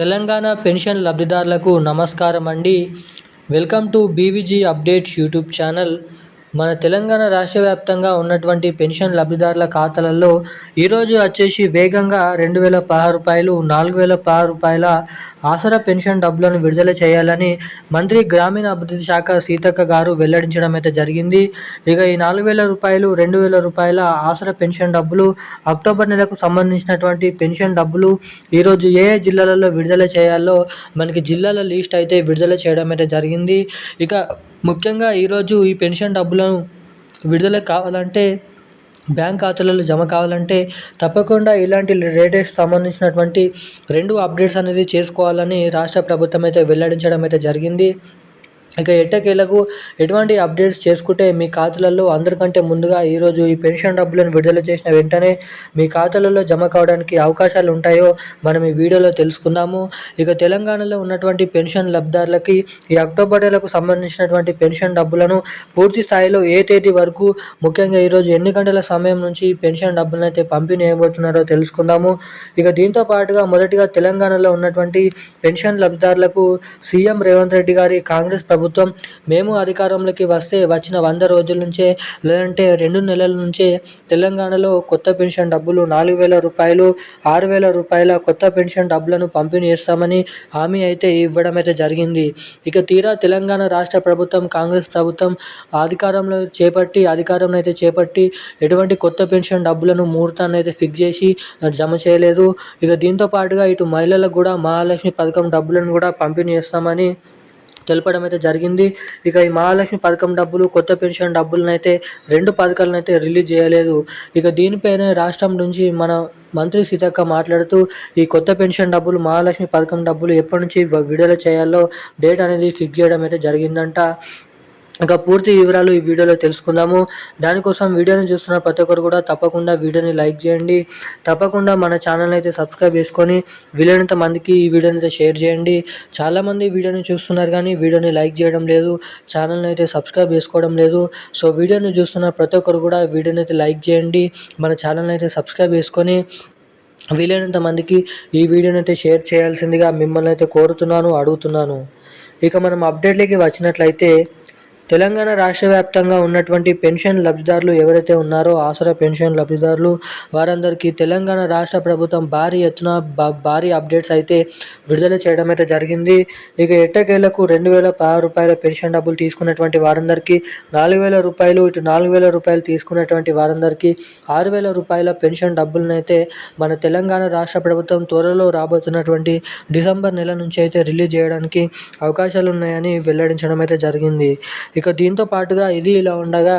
Telangana pension లబ్ధిదారులకు నమస్కారం అండి. Welcome to BVG updates YouTube channel. మన తెలంగాణ రాష్ట్ర వ్యాప్తంగా ఉన్నటువంటి పెన్షన్ లబ్ధిదారుల ఖాతాలలో ఈరోజు వచ్చేసి వేగంగా రెండు వేల పదహారు రూపాయలు నాలుగు వేల పదహారు రూపాయల ఆసరా పెన్షన్ డబ్బులను విడుదల చేయాలని మంత్రి గ్రామీణ అభివృద్ధి శాఖ సీతక్క గారు వెల్లడించడం అయితే జరిగింది. ఇక ఈ నాలుగు వేల రూపాయలు రెండు వేల రూపాయల ఆసరా పెన్షన్ డబ్బులు అక్టోబర్ నెలకు సంబంధించినటువంటి పెన్షన్ డబ్బులు ఈరోజు ఏ ఏ జిల్లాలలో విడుదల చేయాలో మనకి జిల్లాల లిస్ట్ అయితే విడుదల చేయడం అయితే జరిగింది. ఇక ముఖ్యంగా ఈరోజు ఈ పెన్షన్ డబ్బులను విడుదల కావాలంటే బ్యాంక్ ఖాతాలలో జమ కావాలంటే తప్పకుండా ఇలాంటి లేటెస్ట్ సంబంధించినటువంటి రెండు అప్డేట్స్ అనేది చేసుకోవాలని రాష్ట్ర ప్రభుత్వం అయితే వెల్లడించడం అయితే జరిగింది. ఇక ఎట్టకేలకు ఎటువంటి అప్డేట్స్ చేసుకుంటే మీ ఖాతాలలో అందరికంటే ముందుగా ఈరోజు ఈ పెన్షన్ డబ్బులను విడుదల చేసిన వెంటనే మీ ఖాతాలలో జమ కావడానికి అవకాశాలు ఉంటాయో మనం ఈ వీడియోలో తెలుసుకుందాము. ఇక తెలంగాణలో ఉన్నటువంటి పెన్షన్ లబ్ధిదారులకి ఈ అక్టోబర్ నెలకు సంబంధించినటువంటి పెన్షన్ డబ్బులను పూర్తి స్థాయిలో ఏ తేదీ వరకు ముఖ్యంగా ఈరోజు ఎన్ని గంటల సమయం నుంచి పెన్షన్ డబ్బులను అయితే పంపిణీ చేయబోతున్నారో తెలుసుకుందాము. ఇక దీంతో పాటుగా మొదటిగా తెలంగాణలో ఉన్నటువంటి పెన్షన్ లబ్ధిదారులకు సీఎం రేవంత్ రెడ్డి గారి కాంగ్రెస్ ప్రభుత్వం ప్రభుత్వం. మేము అధికారంలోకి వస్తే వచ్చిన వంద రోజుల నుంచే లేదంటే రెండు నెలల నుంచే తెలంగాణలో కొత్త పెన్షన్ డబ్బులు నాలుగు వేల రూపాయలు ఆరు వేల రూపాయల కొత్త పెన్షన్ డబ్బులను పంపిణీ చేస్తామని హామీ అయితే ఇవ్వడం అయితే జరిగింది. ఇక తీరా తెలంగాణ రాష్ట్ర ప్రభుత్వం కాంగ్రెస్ ప్రభుత్వం అధికారంలో చేపట్టి అధికారంలో అయితే చేపట్టి ఎటువంటి కొత్త పెన్షన్ డబ్బులను ముహూర్తాన్ని అయితే ఫిక్స్ చేసి జమ చేయలేదు. ఇక దీంతో పాటుగా ఇటు మహిళలకు కూడా మహాలక్ష్మి పథకం డబ్బులను కూడా పంపిణీ చేస్తామని తెలపడం అయితే జరిగింది. ఇక ఈ మహాలక్ష్మి పథకం డబ్బులు కొత్త పెన్షన్ డబ్బులను అయితే రెండు పథకాలను అయితే రిలీజ్ చేయలేదు. ఇక దీనిపైన రాష్ట్రం నుంచి మన మంత్రి సీతక్క మాట్లాడుతూ ఈ కొత్త పెన్షన్ డబ్బులు మహాలక్ష్మి పథకం డబ్బులు ఎప్పటి నుంచి విడుదల చేయాలో డేట్ అనేది ఫిక్స్ చేయడం అయితే జరిగిందంట. ఇంకా పూర్తి వివరాలు ఈ వీడియోలో తెలుసుకుందాము. దానికోసం వీడియోని చూస్తున్న ప్రతి ఒక్కరు కూడా తప్పకుండా వీడియోని లైక్ చేయండి. తప్పకుండా మన ఛానల్ అయితే సబ్స్క్రైబ్ చేసుకొని వీలైనంత మందికి ఈ వీడియోని అయితే షేర్ చేయండి. చాలామంది వీడియోని చూస్తున్నారు కానీ వీడియోని లైక్ చేయడం లేదు ఛానల్ని అయితే సబ్స్క్రైబ్ చేసుకోవడం లేదు. సో వీడియోని చూస్తున్న ప్రతి ఒక్కరు కూడా వీడియోని అయితే లైక్ చేయండి మన ఛానల్ని అయితే సబ్స్క్రైబ్ చేసుకొని వీలైనంత మందికి ఈ వీడియోని అయితే షేర్ చేయాల్సిందిగా మిమ్మల్ని అయితే కోరుతున్నాను అడుగుతున్నాను. ఇక మనం అప్డేట్లకి వచ్చినట్లయితే తెలంగాణ రాష్ట్ర వ్యాప్తంగా ఉన్నటువంటి పెన్షన్ లబ్ధిదారులు ఎవరైతే ఉన్నారో ఆసరా పెన్షన్ లబ్ధిదారులు వారందరికీ తెలంగాణ రాష్ట్ర ప్రభుత్వం భారీ ఎత్తున భారీ అప్డేట్స్ అయితే విడుదల చేయడం అయితే జరిగింది. ఇక ఎట్టకేలకు రెండు వేల పదహారు రూపాయల పెన్షన్ డబ్బులు తీసుకున్నటువంటి వారందరికీ నాలుగు వేల రూపాయలు ఇటు నాలుగు వేల రూపాయలు తీసుకున్నటువంటి వారందరికీ ఆరు వేల రూపాయల పెన్షన్ డబ్బులనైతే మన తెలంగాణ రాష్ట్ర ప్రభుత్వం త్వరలో రాబోతున్నటువంటి డిసెంబర్ నెల నుంచి అయితే రిలీజ్ చేయడానికి అవకాశాలు ఉన్నాయని వెల్లడించడం అయితే జరిగింది. ఇక దీంతో పాటుగా ఇది ఇలా ఉండగా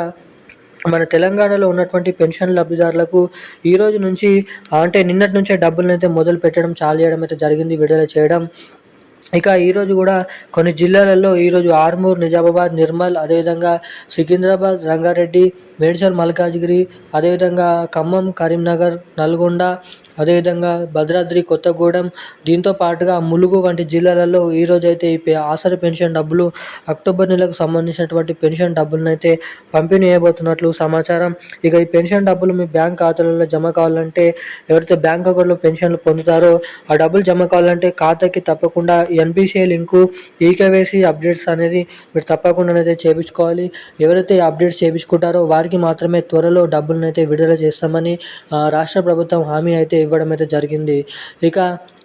మన తెలంగాణలో ఉన్నటువంటి పెన్షన్ లబ్ధిదారులకు ఈ రోజు నుంచి అంటే నిన్నటి నుంచే డబ్బులను అయితే మొదలు పెట్టడం చాలు చేయడం అయితే జరిగింది విడుదల చేయడం. ఇక ఈరోజు కూడా కొన్ని జిల్లాలలో ఈరోజు ఆర్మూర్ నిజామాబాద్ నిర్మల్ అదేవిధంగా సికింద్రాబాద్ రంగారెడ్డి మేడ్చల్ మల్కాజ్గిరి అదేవిధంగా ఖమ్మం కరీంనగర్ నల్గొండ అదేవిధంగా భద్రాద్రి కొత్తగూడెం దీంతో పాటుగా ములుగు వంటి జిల్లాలలో ఈరోజు అయితే ఈ ఆసర పెన్షన్ డబ్బులు అక్టోబర్ నెలకు సంబంధించినటువంటి పెన్షన్ డబ్బులను అయితే పంపిణీ చేయబోతున్నట్లు సమాచారం. ఇక ఈ పెన్షన్ డబ్బులు మీ బ్యాంక్ ఖాతాలలో జమ కావాలంటే ఎవరైతే బ్యాంక్ అకౌంట్లో పెన్షన్లు పొందుతారో ఆ డబ్బులు జమ కావాలంటే ఖాతాకి తప్పకుండా ఎన్పిసిఐ లింకు ఈకేవైసీ అప్డేట్స్ అనేది మీరు తప్పకుండా అయితే చేయించుకోవాలి. ఎవరైతే అప్డేట్స్ చేయించుకుంటారో వారికి మాత్రమే త్వరలో డబ్బులను అయితే విడుదల చేస్తామని రాష్ట్ర ప్రభుత్వం హామీ అయితే ఇవ్వడం అయితే జరిగింది. ఇక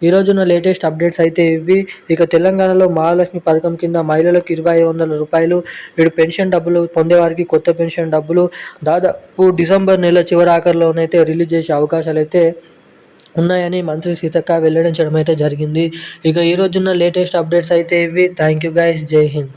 ఈరోజున లేటెస్ట్ అప్డేట్స్ అయితే ఇవి. ఇక తెలంగాణలో మహాలక్ష్మి పథకం కింద మహిళలకు ఇరవై ఐదు వందల రూపాయలు వీడు పెన్షన్ డబ్బులు పొందేవారికి కొత్త పెన్షన్ డబ్బులు దాదాపు డిసెంబర్ నెల చివరి ఆఖరిలోనైతే రిలీజ్ చేసే అవకాశాలు అయితే ఉన్నాయని మంత్రి సీతక్క వెల్లడించడం అయితే జరిగింది. ఇక ఈ రోజున్న లేటెస్ట్ అప్డేట్స్ అయితే ఇవి. Thank you guys. జై హింద్.